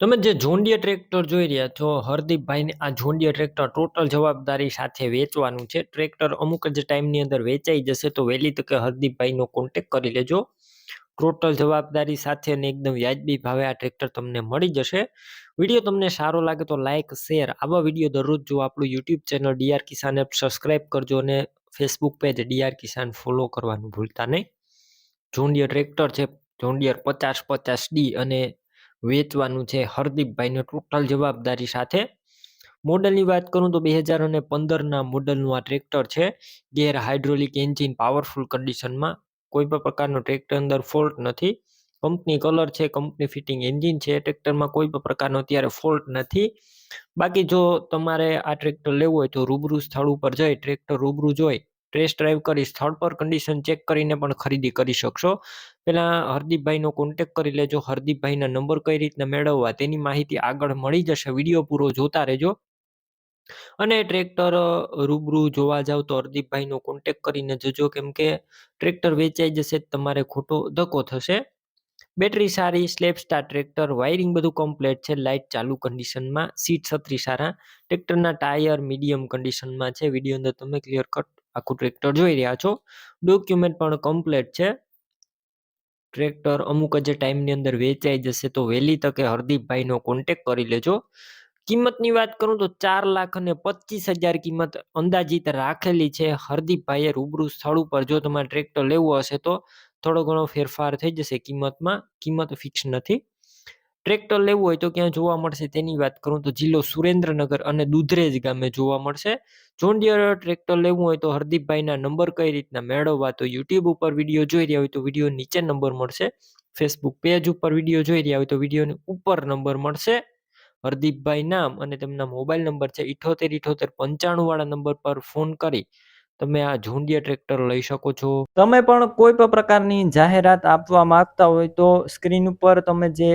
તમે જે John Deere tractor જોઈ રહ્યા છો, હરદીપભાઈને આ જોન્ડિયર ટ્રેક્ટર ટોટલ જવાબદારી સાથે વેચવાનું છે. ટ્રેક્ટર અમુક જ ટાઈમની અંદર વેચાઈ જશે તો વહેલી તકે હરદીપભાઈનો કોન્ટેક કરી લેજો. ટોટલ જવાબદારી સાથે અને એકદમ વ્યાજબી ભાવે આ ટ્રેક્ટર તમને મળી જશે. વીડિયો તમને સારો લાગે તો લાઇક શેર આવા વીડિયો દરરોજ જો આપણું YouTube channel DR Kisan app subscribe કરજો અને Facebook page DR Kisan follow કરવાનું ભૂલતા નહીં. જોન્ડિયર ટ્રેક્ટર છે જોન્ડિયર પચાસ પચાસ ડી અને વેચવાનું છે. હરદીપભાઈને ટોટલ જવાબદારી સાથે મોડલની વાત કરું તો બે હજાર અને પંદરના મોડલનું આ ટ્રેક્ટર છે. ગેર હાઇડ્રોલિક એન્જિન પાવરફુલ કન્ડિશનમાં કોઈ પણ પ્રકારનો ટ્રેક્ટર અંદર ફોલ્ટ નથી. કંપની કલર છે, કંપની ફિટિંગ એન્જિન છે. ટ્રેક્ટરમાં કોઈ પણ પ્રકારનો અત્યારે ફોલ્ટ નથી. બાકી જો તમારે આ ટ્રેક્ટર લેવું હોય તો રૂબરૂ સ્થળ ઉપર જઈ ટ્રેક્ટર રૂબરૂ જોઈ ટેસ્ટ ડ્રાઈવ કરી, સ્થળ પર કન્ડિશન ચેક કરીને પણ ખરીદી કરી શકશો. પહેલાં હરદીપભાઈનો કોન્ટેક કરી લેજો. હરદીપભાઈના નંબર કઈ રીતના મેળવવા તેની માહિતી આગળ મળી જશે. વીડિયો પૂરો જોતા રહેજો. અને ટ્રેક્ટર રૂબરૂ જોવા જાવ તો હરદીપભાઈનો કોન્ટેક કરીને જજો. કેમ કે ટ્રેક્ટર વેચાઈ જશે, તમારે ખોટો ધક્કો થશે. બેટરી સારી સ્લેપ સ્ટાર ટ્રેક્ટર વાયરિંગ બધું કમ્પ્લેટ છે. લાઇટ ચાલુ કન્ડિશનમાં સીટ છત્રી સારા. ટ્રેક્ટરના ટાયર મીડિયમ કન્ડિશનમાં છે. વીડિયો અંદર તમે ક્લિયર કટ આખું ટ્રેક્ટર જોઈ રહ્યા છો. ડોક્યુમેન્ટ પણ કમ્પ્લેટ છે. ટ્રેક્ટર અમુક જ ટાઈમની અંદર વેચાઈ જશે તો વહેલી તકે હરદીપભાઈનો કોન્ટેક કરી લેજો. કિંમતની વાત કરું તો ચાર લાખ અને પચીસ હજાર કિંમત અંદાજિત રાખેલી છે. હરદીપભાઈએ રૂબરૂ સ્થળ ઉપર જો તમારે ટ્રેક્ટર લેવું હશે તો થોડો ઘણો ફેરફાર થઈ જશે કિંમતમાં. કિંમત ફિક્સ નથી. ટ્રેક્ટર લેવું હોય તો ક્યાં જોવા મળશે તેની વાત કરું તો જિલ્લો સુરેન્દ્રનગર અને દુધરેજ ગામે જોવા મળશે. જોન્ડિયર ટ્રેક્ટર લેવું હોય તો હરદીપભાઈના નંબર કઈ રીતના મેળવવા તો યુટ્યુબ ઉપર વીડિયો જોઈ રહ્યા હોય તો વીડિયો નીચે નંબર મળશે. ફેસબુક પેજ ઉપર વીડિયો જોઈ રહ્યા હોય તો વિડીયોની ઉપર નંબર મળશે. હરદીપભાઈ નામ અને તેમના મોબાઈલ નંબર છે ઇઠોતેર ઇઠોતેર પંચાણું વાળા નંબર પર ફોન કરી તમે આ ઝુંડિયા ટ્રેક્ટર લઈ શકો છો. તમે પણ કોઈ પણ પ્રકારની જાહેરાત આપવા માંગતા હોય તો સ્ક્રીન ઉપર તમે જે